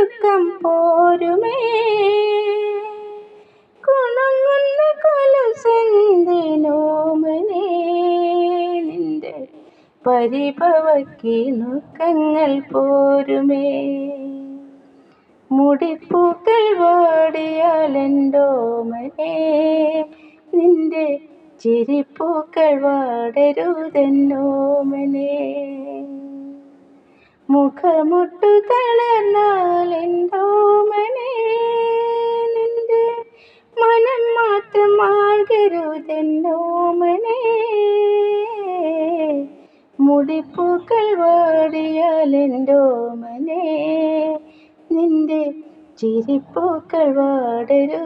വളകിലുക്കം പോരുമേ. കുണങ്ങുന്ന കൊലുസെന്തിനോമനേ. നിന്റെ പരിഭവക്കിണുക്കങ്ങൾ പോരുമേ. മുടിപ്പൂക്കൾ വാടിയാലെന്തോമനേ നിന്റെ ചിരിപ്പൂക്കൾ വാടരുതെന്നോമനേ. മുഖമുട്ടു തളർന്നാലെന്തോമനേ മാത്രം ആകരുതെന്നോമനേ മുടിപ്പൂക്കൾ വാടിയാലെന്തോമനെ നിന്റെ ചിരിപ്പൂക്കൾ വാടരുതെന്നോമനേ